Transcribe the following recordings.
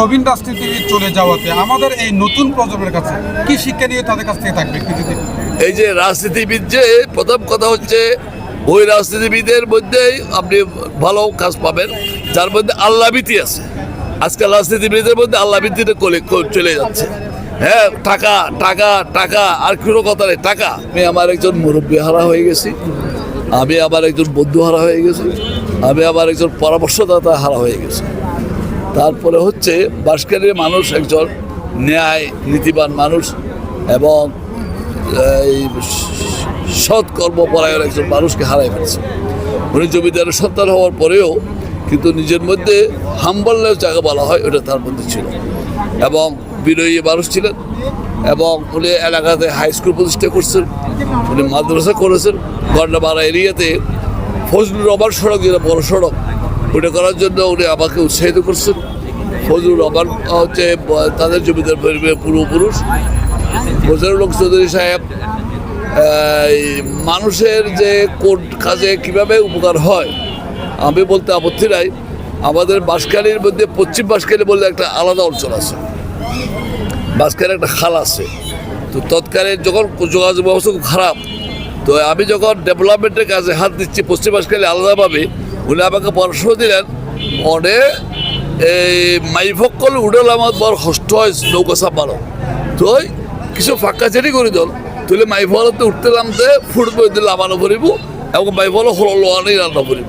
প্রবীণ রাজনীতিবিদ চলে যাওয়াতে আমাদের এই নতুন প্রজন্মের কাছে কি শিক্ষা নিয়ে তাদের কাছ থেকে থাকবে এই যে রাজনীতিবিদ যে, প্রথম কথা হচ্ছে ওই রাজনীতিবিদের মধ্যেই আপনি ভালো কাজ পাবেন, যার মধ্যে আল্লাহবিতি আছে। আজকাল রাজনীতিবিদের মধ্যে আল্লাহবিতিটা কলে চলে যাচ্ছে। হ্যাঁ টাকা টাকা টাকা, আর কোনো কথা নেই, টাকা। আমি আমার একজন মুরব্বী হারা হয়ে গেছি। আমি আমার একজন বন্ধু হারা হয়ে গেছি। আমি আমার একজন পরামর্শদাতা হারা হয়ে গেছি। তারপরে হচ্ছে বাঁশখালীর মানুষ একজন ন্যায়, নীতিবান মানুষ এবং এই সৎ কর্মপরায়ণ একজন মানুষকে হারাই ফেলছে। উনি জমিদারের সন্তান হওয়ার পরেও কিন্তু নিজের মধ্যে হাম্বলের জায়গা বলা হয়, ওটা তার মধ্যে ছিল। এবং বিনয়ী মানুষ ছিলেন এবং উনি এলাকাতে হাই স্কুল প্রতিষ্ঠা করছেন, উনি মাদ্রাসা করেছেন, গন্ডামারা এরিয়াতে ফজলুর রহমান সড়ক যেটা বড় সড়ক ওটা করার জন্য উনি আমাকে উৎসাহিত করছেন। ফজলুর রহমান হচ্ছে তাদের জমিদার পরিবারের পূর্বপুরুষ। হক চৌধুরী সাহেব মানুষের যে কোন কাজে কীভাবে উপকার হয়, আমি বলতে আপত্তি নাই। আমাদের বাঁশখালীর মধ্যে পশ্চিম বাঁশখালী বলে একটা আলাদা অঞ্চল আছে। বাঁশখালীর একটা খাল আছে। তো তৎকালে যখন যোগাযোগ ব্যবস্থা খুব খারাপ, তো আমি যখন ডেভেলপমেন্টের কাজে হাত দিচ্ছি পশ্চিম বাঁশখালী আলাদাভাবে উনি আমাকে পরামর্শ দিলেন, মনে, এই মাইফকল উডেল আমার বড় কষ্ট হয় নৌকা চাপানো তো কিছু ফাঁকা চেরি করে দল। তুলে মাইফলতে উঠতে নামতে ফুটবল দিলে লামানো করিব এবং মাইফল হলো লোয়ানি রান্না করিব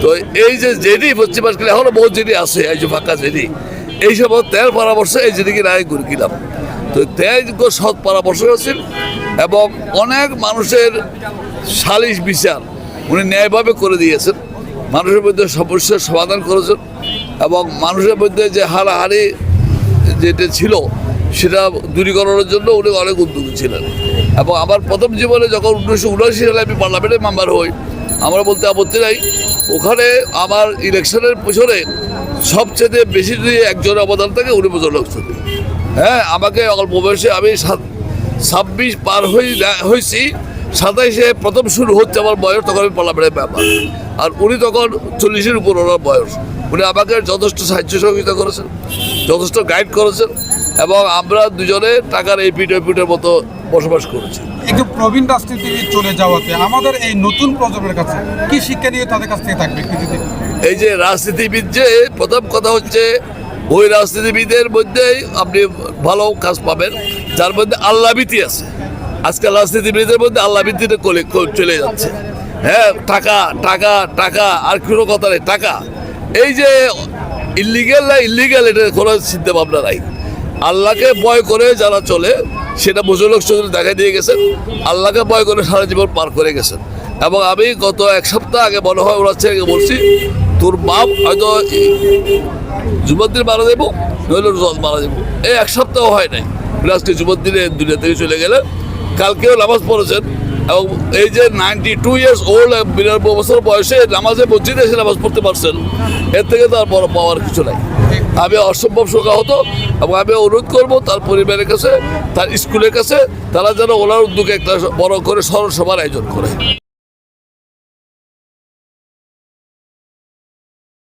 তো এই যে জেডি পশ্চিম বাঁশখালী এখনও বহু জেডি আছে, এই যে ফাঁকা জেডি এই সব তের পরামর্শ এই জেডিকে রায় করে গেলাম তো তেজ সৎ পরামর্শ হচ্ছিল এবং অনেক মানুষের সালিশ বিচার উনি ন্যায়ভাবে করে দিয়েছেন মানুষের মধ্যে সমস্যার সমাধান করেছেন এবং মানুষের মধ্যে যে হারাহারি যেটা ছিল, সেটা দূরীকরণের জন্য উনি অনেক উদ্যোগী ছিলেন। এবং আমার প্রথম জীবনে যখন উনিশশো উনআশি সালে আমি পার্লামেন্টের মেম্বার হই, আমরা বলতে আপত্তি নাই। ওখানে আমার ইলেকশনের পিছনে সবচেয়ে বেশি যদি একজন অবদান থাকে, উনি লোক হ্যাঁ আমাকে অল্প বয়সে আমি ছাব্বিশ পার হই হয়েছি সাতাইশে প্রথম শুরু হচ্ছে আমার বয়স, তখন আমি পার্লামেন্টের ব্যাপার আর উনি তখন চল্লিশের উপর ওনার বয়স। উনি আমাকে যথেষ্ট সাহায্য সহযোগিতা করেছেন যথেষ্ট গাইড করেছেন এবং আমরা দুজনে টাকার এই পিঠ পিঠের মতো বসবাস করেছি। একটু প্রবীণ রাজনীতিবিদ চলে যাওয়াতে আমাদের এই নতুন প্রজন্মের কাছে কি শিক্ষা নিয়ে তাদের কাছ থেকে থাকবে এই যে রাজনীতিবিদ যে প্রথম কথা হচ্ছে ওই রাজনীতিবিদের মধ্যেই আপনি ভালো কাজ পাবেন যার মধ্যে আল্লাহবিতি আছে। আজকাল রাজনীতিবিদের মধ্যে আল্লাভীতিটা চলে যাচ্ছে। হ্যাঁ টাকা টাকা টাকা, আর কোনো কথা নেই, টাকা। এই যে ইলিগেল না ইলিগেল এটা কোনো চিন্তা ভাবনা নাই। আল্লাহকে ভয় করে যারা চলে, সেটা মুজলক চৌধুরী দেখা দিয়ে গেছেন, আল্লাহকে ভয় করে সারা জীবন পার করে গেছেন। এবং আমি গত এক সপ্তাহ আগে মনে হয় ওরা ছেলেকে বলছি, তোর বাপ হয়তো যুবকদের মারা দেবো নইলে মারা দেবো এই এক সপ্তাহ হয় নাই। আজকে যুবকদিনে দুনিয়া থেকে চলে গেলেন। কালকেও নামাজ পড়েছেন এবং এই যে নাইনটি টু ইয়ার্স ওল্ড বিরানব্বই বছর বয়সে নামাজে মসজিদে এসে নামাজ পড়তে পারছেন, এর থেকে তো আর বড় পাওয়ার কিছু নাই। আমি অসম্ভব শোকা হতো এবং আমি অনুরোধ করব তার পরিবারের কাছে, তার স্কুলের কাছে, তারা যেন ওনার উদ্যোগে একটা বড় করে স্মরণ সভার আয়োজন করে।